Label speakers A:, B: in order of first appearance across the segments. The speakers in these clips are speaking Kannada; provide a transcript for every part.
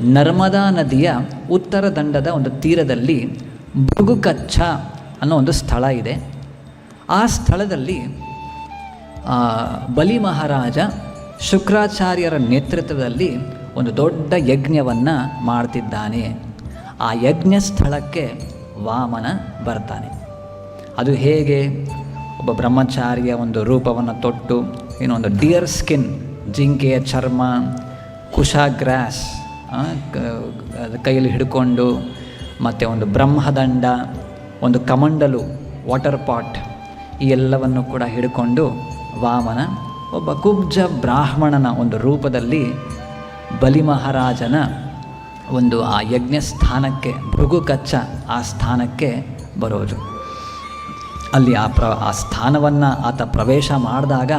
A: ನರ್ಮದಾ ನದಿಯ ಉತ್ತರ ದಂಡದ ಒಂದು ತೀರದಲ್ಲಿ ಭೃಗುಕಚ್ಚ ಅನ್ನೋ ಒಂದು ಸ್ಥಳ ಇದೆ. ಆ ಸ್ಥಳದಲ್ಲಿ ಬಲಿ ಮಹಾರಾಜ ಶುಕ್ರಾಚಾರ್ಯರ ನೇತೃತ್ವದಲ್ಲಿ ಒಂದು ದೊಡ್ಡ ಯಜ್ಞವನ್ನು ಮಾಡ್ತಿದ್ದಾನೆ. ಆ ಯಜ್ಞ ಸ್ಥಳಕ್ಕೆ ವಾಮನ ಬರ್ತಾನೆ. ಅದು ಹೇಗೆ? ಒಬ್ಬ ಬ್ರಹ್ಮಚಾರಿಯ ಒಂದು ರೂಪವನ್ನು ತೊಟ್ಟು ಏನೋ ಒಂದು ಡಿಯರ್ ಸ್ಕಿನ್ ಜಿಂಕೆಯ ಚರ್ಮ ಕುಶಾಗ್ರಾಸ್ ಆ, ಕ- ಅದು ಕೈಯಲ್ಲಿ ಹಿಡ್ಕೊಂಡು ಮತ್ತು ಒಂದು ಬ್ರಹ್ಮದಂಡ, ಒಂದು ಕಮಂಡಲು ವಾಟರ್ ಪಾಟ್ ಈ ಎಲ್ಲವನ್ನು ಕೂಡ ಹಿಡ್ಕೊಂಡು ವಾಮನ ಒಬ್ಬ ಕುಬ್ಜ ಬ್ರಾಹ್ಮಣನ ಒಂದು ರೂಪದಲ್ಲಿ ಬಲಿ ಮಹಾರಾಜನ ಒಂದು ಆ ಯಜ್ಞ ಸ್ಥಾನಕ್ಕೆ ಭೃಗುಕಚ್ಚ ಆ ಸ್ಥಾನಕ್ಕೆ ಬರೋದು. ಅಲ್ಲಿ ಆ ಪ್ರ, ಆ ಸ್ಥಾನವನ್ನು ಆತ ಪ್ರವೇಶ ಮಾಡಿದಾಗ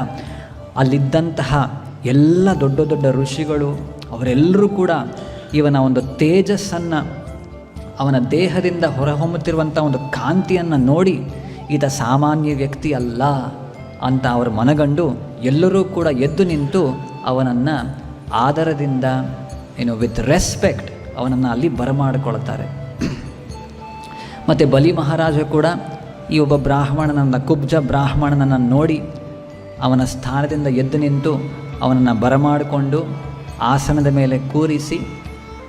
A: ಅಲ್ಲಿದ್ದಂತಹ ಎಲ್ಲ ದೊಡ್ಡ ದೊಡ್ಡ ಋಷಿಗಳು ಅವರೆಲ್ಲರೂ ಕೂಡ ಇವನ ಒಂದು ತೇಜಸ್ಸನ್ನು ಅವನ ದೇಹದಿಂದ ಹೊರಹೊಮ್ಮುತ್ತಿರುವಂಥ ಒಂದು ಕಾಂತಿಯನ್ನು ನೋಡಿ ಈತ ಸಾಮಾನ್ಯ ವ್ಯಕ್ತಿ ಅಲ್ಲ ಅಂತ ಅವರು ಮನಗಂಡು ಎಲ್ಲರೂ ಕೂಡ ಎದ್ದು ನಿಂತು ಅವನನ್ನು ಆದರದಿಂದ ಏನು ವಿತ್ ರೆಸ್ಪೆಕ್ಟ್ ಅವನನ್ನು ಅಲ್ಲಿ ಬರಮಾಡಿಕೊಳ್ತಾರೆ ಮತ್ತು ಬಲಿ ಮಹಾರಾಜ ಕೂಡ ಈ ಒಬ್ಬ ಬ್ರಾಹ್ಮಣನನ್ನ, ಕುಬ್ಜ ಬ್ರಾಹ್ಮಣನನ್ನು ನೋಡಿ ಅವನ ಸ್ಥಾನದಿಂದ ಎದ್ದು ನಿಂತು ಅವನನ್ನು ಬರಮಾಡಿಕೊಂಡು ಆಸನದ ಮೇಲೆ ಕೂರಿಸಿ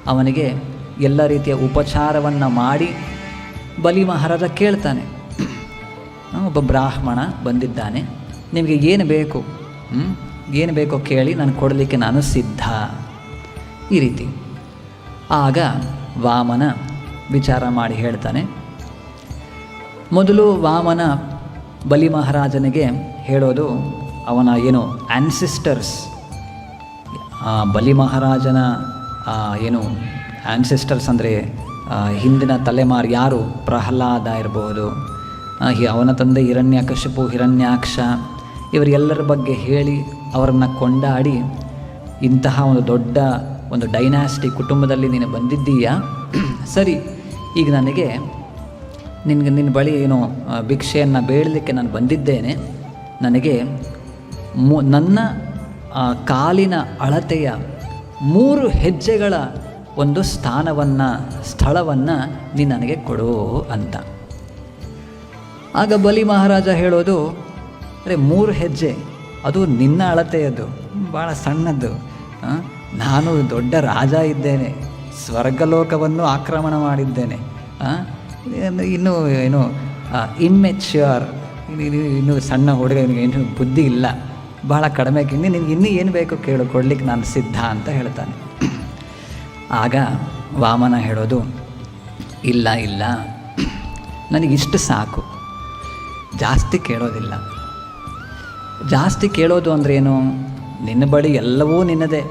A: ಅವನಿಗೆ ಎಲ್ಲ ರೀತಿಯ ಉಪಚಾರವನ್ನು ಮಾಡಿ ಬಲಿ ಮಹಾರಾಜ ಕೇಳ್ತಾನೆ. ಒಬ್ಬ ಬ್ರಾಹ್ಮಣ ಬಂದಿದ್ದಾನೆ. ನಿಮಗೆ ಏನು ಬೇಕು? ಏನು ಬೇಕೋ ಕೇಳಿ ನಾನು ಕೊಡಲಿಕ್ಕೆ ನಾನು ಸಿದ್ಧ. ಈ ರೀತಿ. ಆಗ ವಾಮನ ವಿಚಾರ ಮಾಡಿ ಹೇಳ್ತಾನೆ. ಮೊದಲು ವಾಮನ ಬಲಿ ಮಹಾರಾಜನಿಗೆ ಹೇಳೋದು ಅವನ ಏನು ಆನ್ಸಿಸ್ಟರ್ಸ್ ಬಲಿ ಮಹಾರಾಜನ ಆ, ಏನು ಆ್ಯನ್ಸೆಸ್ಟರ್ಸ್ ಅಂದರೆ ಹಿಂದಿನ ತಲೆಮಾರು ಯಾರು? ಪ್ರಹ್ಲಾದ ಇರಬಹುದು ಆ, ಅವನ ತಂದೆ ಹಿರಣ್ಯಕಶಿಪು ಹಿರಣ್ಯಾಕ್ಷ ಇವರೆಲ್ಲರ ಬಗ್ಗೆ ಹೇಳಿ ಅವರನ್ನು ಕೊಂಡಾಡಿ ಇಂತಹ ಒಂದು ದೊಡ್ಡ ಒಂದು ಡೈನಾಸ್ಟಿ ಕುಟುಂಬದಲ್ಲಿ ನೀನು ಬಂದಿದ್ದೀಯಾ? ಸರಿ ಈಗ ನನಗೆ ನಿನಗೆ ನಿನ್ನ ಬಳಿ ಏನು ಭಿಕ್ಷೆಯನ್ನು ಬೇಡಲಿಕ್ಕೆ ನಾನು ಬಂದಿದ್ದೇನೆ. ನನಗೆ ಮು ನನ್ನ ಆ, ಕಾಲಿನ ಅಳತೆಯ ಮೂರು ಹೆಜ್ಜೆಗಳ ಒಂದು ಸ್ಥಾನವನ್ನು ಸ್ಥಳವನ್ನು ನೀ ನನಗೆ ಕೊಡು ಅಂತ. ಆಗ ಬಲಿ ಮಹಾರಾಜ ಹೇಳೋದು ಅರೆ ಮೂರು ಹೆಜ್ಜೆ ಅದು ನಿನ್ನ ಅಳತೆಯದು ಭಾಳ ಸಣ್ಣದ್ದು. ನಾನು ದೊಡ್ಡ ರಾಜ ಇದ್ದೇನೆ ಸ್ವರ್ಗಲೋಕವನ್ನು ಆಕ್ರಮಣ ಮಾಡಿದ್ದೇನೆ. ಇನ್ನೂ ಏನು ಇಮ್ಮೆಚ್ಯೂರ್ ಇನ್ನು ಸಣ್ಣ ಹುಡುಗ ಏನು ಬುದ್ಧಿ ಇಲ್ಲ. ಭಾಳ ಕಡಿಮೆ ಕಿಂಡಿ ನಿನಗೆ ಇನ್ನೂ ಏನು ಬೇಕು ಕೇಳು, ಕೊಡ್ಲಿಕ್ಕೆ ನಾನು ಸಿದ್ಧ ಅಂತ ಹೇಳ್ತಾನೆ. ಆಗ ವಾಮನ ಹೇಳೋದು, ಇಲ್ಲ ಇಲ್ಲ, ನನಗಿಷ್ಟು ಸಾಕು. ಜಾಸ್ತಿ ಕೇಳೋದಿಲ್ಲ. ಜಾಸ್ತಿ ಕೇಳೋದು ಅಂದ್ರೆ ಏನು? ನಿನ್ನ ಬಳಿ ಎಲ್ಲವೂ ನಿನ್ನದೇ.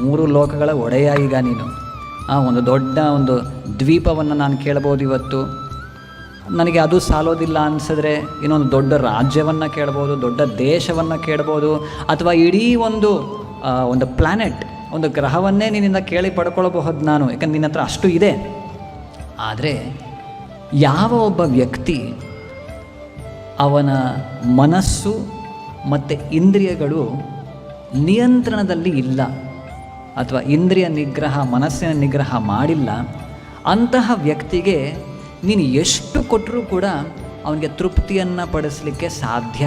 A: ಮೂರು ಲೋಕಗಳ ಒಡೆಯ ಈಗ ನೀನು. ಆ ಒಂದು ದೊಡ್ಡ ಒಂದು ದ್ವೀಪವನ್ನು ನಾನು ಕೇಳ್ಬೋದು ಇವತ್ತು. ನನಗೆ ಅದು ಸಾಲೋದಿಲ್ಲ ಅನಿಸಿದ್ರೆ ಇನ್ನೊಂದು ದೊಡ್ಡ ರಾಜ್ಯವನ್ನು ಕೇಳ್ಬೋದು, ದೊಡ್ಡ ದೇಶವನ್ನು ಕೇಳ್ಬೋದು, ಅಥವಾ ಇಡೀ ಒಂದು ಒಂದು ಪ್ಲ್ಯಾನೆಟ್ ಒಂದು ಗ್ರಹವನ್ನೇ ನಿನ್ನಿಂದ ಕೇಳಿ ಪಡ್ಕೊಳ್ಬಹುದು ನಾನು, ಯಾಕಂದ್ರೆ ನಿನ್ನ ಹತ್ರ ಅಷ್ಟು ಇದೆ. ಆದರೆ ಯಾವ ಒಬ್ಬ ವ್ಯಕ್ತಿ ಅವನ ಮನಸ್ಸು ಮತ್ತು ಇಂದ್ರಿಯಗಳು ನಿಯಂತ್ರಣದಲ್ಲಿ ಇಲ್ಲ, ಅಥವಾ ಇಂದ್ರಿಯ ನಿಗ್ರಹ, ಮನಸ್ಸಿನ ನಿಗ್ರಹ ಮಾಡಿಲ್ಲ, ಅಂತಹ ವ್ಯಕ್ತಿಗೆ ನೀನು ಎಷ್ಟು ಕೊಟ್ಟರೂ ಕೂಡ ಅವನಿಗೆ ತೃಪ್ತಿಯನ್ನು ಪಡಿಸಲಿಕ್ಕೆ ಸಾಧ್ಯ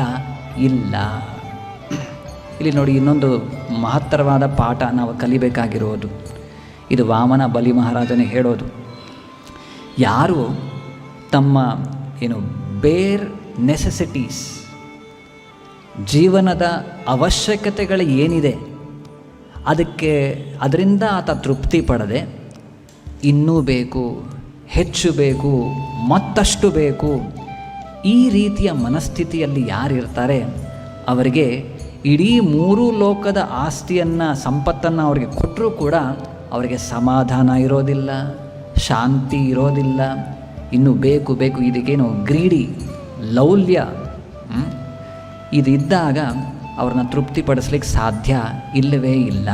A: ಇಲ್ಲ. ಇಲ್ಲಿ ನೋಡಿ ಇನ್ನೊಂದು ಮಹತ್ತರವಾದ ಪಾಠ ನಾವು ಕಲಿಬೇಕಾಗಿರೋದು. ಇದು ವಾಮನ ಬಲಿ ಮಹಾರಾಜನೇ ಹೇಳೋದು. ಯಾರು ತಮ್ಮ ಏನು ಬೇರ್ ನೆಸೆಸಿಟೀಸ್, ಜೀವನದ ಅವಶ್ಯಕತೆಗಳು ಏನಿದೆ, ಅದಕ್ಕೆ ಅದರಿಂದ ಆತ ತೃಪ್ತಿ ಪಡದೆ ಇನ್ನೂ ಬೇಕು ಹೆಚ್ಚು ಬೇಕು, ಮತ್ತಷ್ಟು ಬೇಕು. ಈ ರೀತಿಯ ಮನಸ್ಥಿತಿಯಲ್ಲಿ ಯಾರಿರ್ತಾರೆ? ಅವರಿಗೆ ಇಡೀ ಮೂರು ಲೋಕದ ಆಸ್ತಿಯನ್ನು, ಸಂಪತ್ತನ್ನು ಅವರಿಗೆ ಕೊಟ್ಟರೂ ಕೂಡ ಅವರಿಗೆ ಸಮಾಧಾನ ಇರೋದಿಲ್ಲ, ಶಾಂತಿ ಇರೋದಿಲ್ಲ. ಇನ್ನು ಬೇಕು ಬೇಕು ಇದಕ್ಕೇನು ಗ್ರೀಡಿ, ಲೌಲ್ಯ ಇದಿದ್ದಾಗ ಅವ್ರನ್ನ ತೃಪ್ತಿಪಡಿಸ್ಲಿಕ್ಕೆ ಸಾಧ್ಯ ಇಲ್ಲವೇ ಇಲ್ಲ.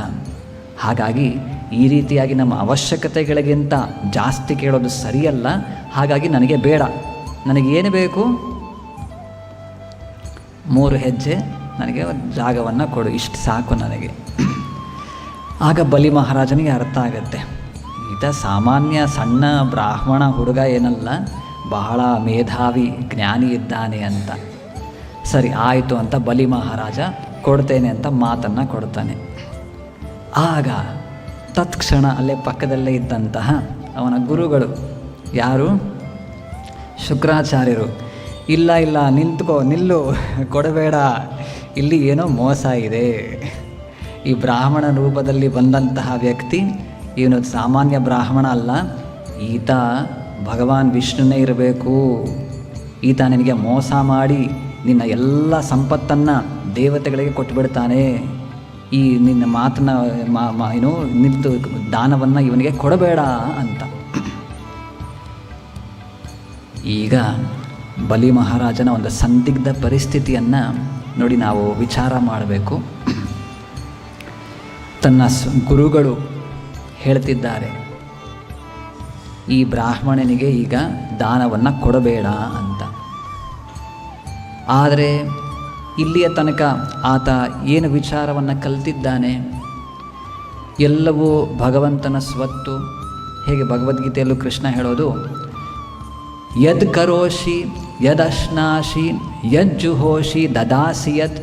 A: ಹಾಗಾಗಿ ಈ ರೀತಿಯಾಗಿ ನಮ್ಮ ಅವಶ್ಯಕತೆಗಳಿಗಿಂತ ಜಾಸ್ತಿ ಕೇಳೋದು ಸರಿಯಲ್ಲ. ಹಾಗಾಗಿ ನನಗೆ ಬೇಡ. ನನಗೇನು ಬೇಕು? ಮೂರು ಹೆಜ್ಜೆ. ನನಗೆ ಜಾಗವನ್ನು ಕೊಡು. ಇಷ್ಟು ಸಾಕು ನನಗೆ. ಆಗ ಬಲಿ ಮಹಾರಾಜನಿಗೆ ಅರ್ಥ ಆಗುತ್ತೆ. ಈತ ಸಾಮಾನ್ಯ ಸಣ್ಣ ಬ್ರಾಹ್ಮಣ ಹುಡುಗ ಏನಲ್ಲ, ಬಹಳ ಮೇಧಾವಿ, ಜ್ಞಾನಿ ಇದ್ದಾನೆ ಅಂತ. ಸರಿ, ಆಯಿತು ಅಂತ ಬಲಿ ಮಹಾರಾಜ ಕೊಡ್ತೇನೆ ಅಂತ ಮಾತನ್ನು ಕೊಡ್ತಾನೆ. ಆಗ ತತ್ಕ್ಷಣ ಅಲ್ಲೇ ಪಕ್ಕದಲ್ಲೇ ಇದ್ದಂತಹ ಅವನ ಗುರುಗಳು. ಯಾರು? ಶುಕ್ರಾಚಾರ್ಯರು. ಇಲ್ಲ ಇಲ್ಲ, ನಿಂತ್ಕೋ, ನಿಲ್ಲು, ಕೊಡಬೇಡ. ಇಲ್ಲಿ ಏನೋ ಮೋಸ ಇದೆ. ಈ ಬ್ರಾಹ್ಮಣ ರೂಪದಲ್ಲಿ ಬಂದಂತಹ ವ್ಯಕ್ತಿ ಇವನು ಸಾಮಾನ್ಯ ಬ್ರಾಹ್ಮಣ ಅಲ್ಲ. ಈತ ಭಗವಾನ್ ವಿಷ್ಣುನೇ ಇರಬೇಕು. ಈತ ನಿನಗೆ ಮೋಸ ಮಾಡಿ ನಿನ್ನ ಎಲ್ಲ ಸಂಪತ್ತನ್ನು ದೇವತೆಗಳಿಗೆ ಕೊಟ್ಟುಬಿಡ್ತಾನೆ ಈ ನಿನ್ನ ಮಾತನ್ನ ಮಾ ಏನು ನಿಂತು ದಾನವನ್ನು ಇವನಿಗೆ ಕೊಡಬೇಡ ಅಂತ. ಈಗ ಬಲಿ ಮಹಾರಾಜನ ಒಂದು ಸಂದಿಗ್ಧ ಪರಿಸ್ಥಿತಿಯನ್ನು ನೋಡಿ ನಾವು ವಿಚಾರ ಮಾಡಬೇಕು. ತನ್ನ ಗುರುಗಳು ಹೇಳ್ತಿದ್ದಾರೆ, ಈ ಬ್ರಾಹ್ಮಣನಿಗೆ ಈಗ ದಾನವನ್ನು ಕೊಡಬೇಡ ಅಂತ. ಆದರೆ ಇಲ್ಲಿಯ ತನಕ ಆತ ಏನು ವಿಚಾರವನ್ನು ಕಲ್ತಿದ್ದಾನೆ? ಎಲ್ಲವೂ ಭಗವಂತನ ಸ್ವತ್ತು. ಹೇಗೆ ಭಗವದ್ಗೀತೆಯಲ್ಲೂ ಕೃಷ್ಣ ಹೇಳೋದು, ಯದ್ ಕರೋಷಿ ಯದಶ್ನಾಶಿ ಯಜ್ಜುಹೋಷಿ ದದಾಸಿ ಯತ್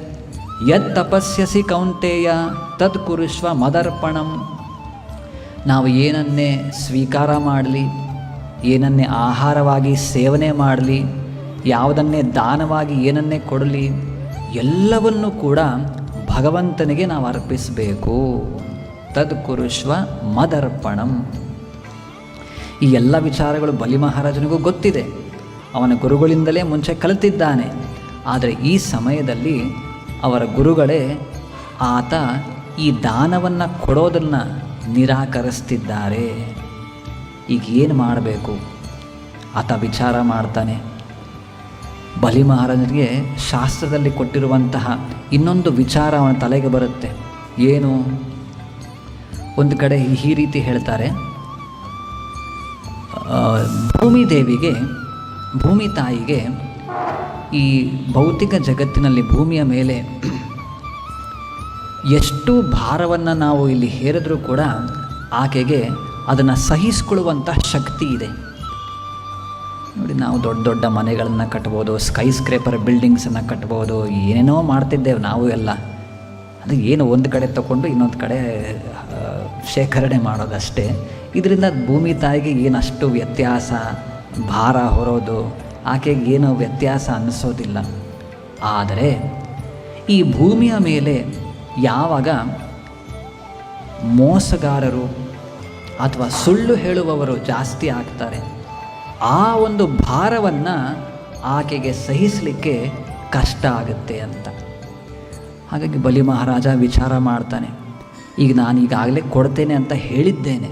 A: ಯತ್ ತಪಸ್ಯಸಿ ಕೌಂಟೇಯ ತತ್ ಕುರುಷ್ವ ಮದರ್ಪಣಂ. ನಾವು ಏನನ್ನೇ ಸ್ವೀಕಾರ ಮಾಡಲಿ, ಏನನ್ನೇ ಆಹಾರವಾಗಿ ಸೇವನೆ ಮಾಡಲಿ, ಯಾವುದನ್ನೇ ದಾನವಾಗಿ ಏನನ್ನೇ ಕೊಡಲಿ ಎಲ್ಲವನ್ನೂ ಕೂಡ ಭಗವಂತನಿಗೆ ನಾವು ಅರ್ಪಿಸಬೇಕು. ತದ್ ಕುರುಷ್ವ ಮದರ್ಪಣಂ. ಈ ಎಲ್ಲ ವಿಚಾರಗಳು ಬಲಿ ಮಹಾರಾಜನಿಗೂ ಗೊತ್ತಿದೆ. ಅವನ ಗುರುಗಳಿಂದಲೇ ಮುಂಚೆ ಕಲಿತಿದ್ದಾನೆ. ಆದರೆ ಈ ಸಮಯದಲ್ಲಿ ಅವರ ಗುರುಗಳೇ ಆತ ಈ ದಾನವನ್ನು ಕೊಡೋದನ್ನು ನಿರಾಕರಿಸ್ತಿದ್ದಾರೆ. ಈಗ ಏನು ಮಾಡಬೇಕು? ಆತ ವಿಚಾರ ಮಾಡ್ತಾನೆ. ಬಲಿ ಮಹಾರಾಜನಿಗೆ ಶಾಸ್ತ್ರದಲ್ಲಿ ಕೊಟ್ಟಿರುವಂತಹ ಇನ್ನೊಂದು ವಿಚಾರ ಅವನ ತಲೆಗೆ ಬರುತ್ತೆ. ಏನು? ಒಂದು ಕಡೆ ಈ ರೀತಿ ಹೇಳ್ತಾರೆ. ಭೂಮಿ ದೇವಿಗೆ, ಭೂಮಿ ತಾಯಿಗೆ ಈ ಭೌತಿಕ ಜಗತ್ತಿನಲ್ಲಿ ಭೂಮಿಯ ಮೇಲೆ ಎಷ್ಟು ಭಾರವನ್ನು ನಾವು ಇಲ್ಲಿ ಹೇರಿದ್ರೂ ಕೂಡ ಆಕೆಗೆ ಅದನ್ನು ಸಹಿಸಿಕೊಳ್ಳುವಂಥ ಶಕ್ತಿ ಇದೆ. ನೋಡಿ, ನಾವು ದೊಡ್ಡ ದೊಡ್ಡ ಮನೆಗಳನ್ನು ಕಟ್ಬೋದು ಸ್ಕೈ ಸ್ಕ್ರೇಪರ್ ಬಿಲ್ಡಿಂಗ್ಸನ್ನು ಕಟ್ಬೋದು, ಏನೇನೋ ಮಾಡ್ತಿದ್ದೇವೆ ನಾವು ಎಲ್ಲ. ಅದು ಏನು ಒಂದು ಕಡೆ ತಗೊಂಡು ಇನ್ನೊಂದು ಕಡೆ ಶೇಖರಣೆ ಮಾಡೋದಷ್ಟೇ. ಇದರಿಂದ ಭೂಮಿ ತಾಯಿಗೆ ಏನಷ್ಟು ವ್ಯತ್ಯಾಸ, ಭಾರ ಹೊರೋದು, ಆಕೆಗೆ ಏನು ವ್ಯತ್ಯಾಸ ಅನ್ನಿಸೋದಿಲ್ಲ ಆದರೆ, ಈ ಭೂಮಿಯ ಮೇಲೆ ಯಾವಾಗ ಮೋಸಗಾರರು ಅಥವಾ ಸುಳ್ಳು ಹೇಳುವವರು ಜಾಸ್ತಿ ಆಗ್ತಾರೆ ಆ ಒಂದು ಭಾರವನ್ನು ಆಕೆಗೆ ಸಹಿಸಲಿಕ್ಕೆ ಕಷ್ಟ ಆಗುತ್ತೆ ಅಂತ. ಹಾಗಾಗಿ ಬಲಿ ಮಹಾರಾಜ ವಿಚಾರ ಮಾಡ್ತಾನೆ, ಈಗ ನಾನು ಈಗಾಗಲೇ ಕೊಡ್ತೇನೆ ಅಂತ ಹೇಳಿದ್ದೇನೆ.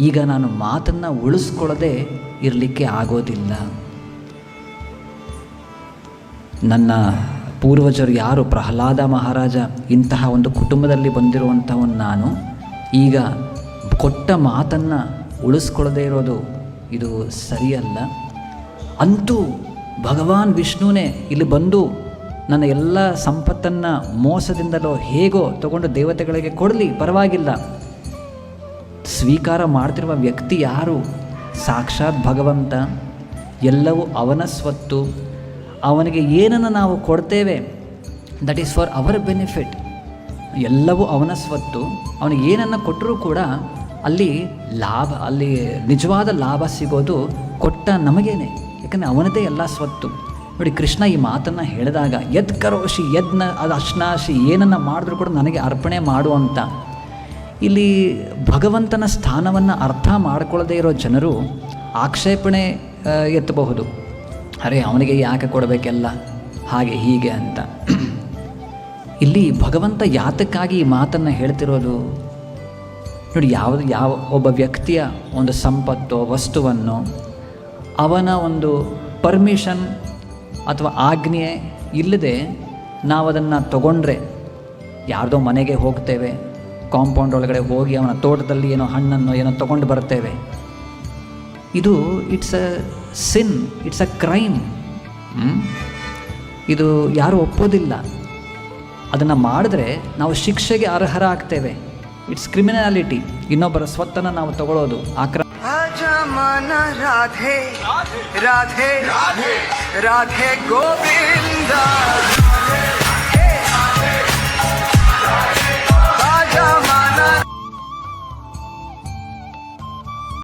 A: ಈಗ ನಾನು ಮಾತನ್ನು ಉಳಿಸ್ಕೊಳ್ಳದೆ ಇರಲಿಕ್ಕೆ ಆಗೋದಿಲ್ಲ. ನನ್ನ ಪೂರ್ವಜರು ಯಾರು? ಪ್ರಹ್ಲಾದ ಮಹಾರಾಜ, ಇಂತಹ ಒಂದು ಕುಟುಂಬದಲ್ಲಿ ಬಂದಿರುವಂಥವನು ನಾನು. ಈಗ ಕೊಟ್ಟ ಮಾತನ್ನು ಉಳಿಸ್ಕೊಳ್ಳದೇ ಇರೋದು ಇದು ಸರಿಯಲ್ಲ. ಅಂತೂ ಭಗವಾನ್ ವಿಷ್ಣುನೇ ಇಲ್ಲಿ ಬಂದು ನನ್ನ ಎಲ್ಲ ಸಂಪತ್ತನ್ನು ಮೋಸದಿಂದಲೋ ಹೇಗೋ ತಗೊಂಡು ದೇವತೆಗಳಿಗೆ ಕೊಡಲಿ, ಪರವಾಗಿಲ್ಲ. ಸ್ವೀಕಾರ ಮಾಡ್ತಿರುವ ವ್ಯಕ್ತಿ ಯಾರು? ಸಾಕ್ಷಾತ್ ಭಗವಂತ. ಎಲ್ಲವೂ ಅವನ ಸ್ವತ್ತು. ಅವನಿಗೆ ಏನನ್ನು ನಾವು ಕೊಡ್ತೇವೆ? That is for our benefit ಎಲ್ಲವೂ ಅವನ ಸ್ವತ್ತು. ಅವನಿಗೆ ಏನನ್ನು ಕೊಟ್ಟರೂ ಕೂಡ ಅಲ್ಲಿ ಲಾಭ, ಅಲ್ಲಿ ನಿಜವಾದ ಲಾಭ ಸಿಗೋದು ಕೊಟ್ಟ ನಮಗೇನೆ. ಯಾಕಂದರೆ ಅವನದೇ ಎಲ್ಲ ಸ್ವತ್ತು. ನೋಡಿ, ಕೃಷ್ಣ ಈ ಮಾತನ್ನು ಹೇಳಿದಾಗ, ಯದ್ ಕರೋಶಿ ಯದ್ನ ಅದು ಅಶ್ನಾಶಿ ಏನನ್ನು ಮಾಡಿದ್ರೂ ಕೂಡ ನನಗೆ ಅರ್ಪಣೆ ಮಾಡು ಇಲ್ಲಿ ಭಗವಂತನ ಸ್ಥಾನವನ್ನು ಅರ್ಥ ಮಾಡಿಕೊಳ್ಳದೇ ಇರೋ ಜನರು ಆಕ್ಷೇಪಣೆ ಎತ್ತಬಹುದು. ಅರೆ, ಅವನಿಗೆ ಯಾಕೆ ಕೊಡಬೇಕೆಲ್ಲ? ಹಾಗೆ, ಹೀಗೆ ಅಂತ. ಇಲ್ಲಿ ಭಗವಂತ ಯಾತಕ್ಕಾಗಿ ಈ ಮಾತನ್ನು ಹೇಳ್ತಿರೋದು? ನೋಡಿ ಯಾವುದು ಯಾವ ಒಬ್ಬ ವ್ಯಕ್ತಿಯ ಒಂದು ಸಂಪತ್ತು, ವಸ್ತುವನ್ನು, ಅವನ ಒಂದು ಪರ್ಮಿಷನ್ ಅಥವಾ ಆಜ್ಞೆ ಇಲ್ಲದೆ ನಾವು ಅದನ್ನು ತಗೊಂಡ್ರೆ, ಯಾರ್ದೋ ಮನೆಗೆ ಹೋಗ್ತೇವೆ, ಕಾಂಪೌಂಡ್ ಒಳಗಡೆ ಹೋಗಿ ಅವನ ತೋಟದಲ್ಲಿ ಏನೋ ಹಣ್ಣನ್ನು ಏನೋ ತಗೊಂಡು ಬರ್ತೇವೆ. ಇದು it's a sin, it's a crime. ಇದು ಯಾರು ಒಪ್ಪೋದಿಲ್ಲ. ಅದನ್ನು ಮಾಡಿದ್ರೆ ನಾವು ಶಿಕ್ಷೆಗೆ ಅರ್ಹರಾಗ್ತೇವೆ. ಇಟ್ಸ್ ಕ್ರಿಮಿನಾಲಿಟಿ ಇನ್ನೊಬ್ಬರ ಸ್ವತ್ತನ್ನು ನಾವು ತಗೊಳ್ಳೋದು ಆಕ್ರ
B: ಅಜಮನ ರಾಧೆ ರಾಧೆ ರಾಧೆ ಗೋವಿಂದ.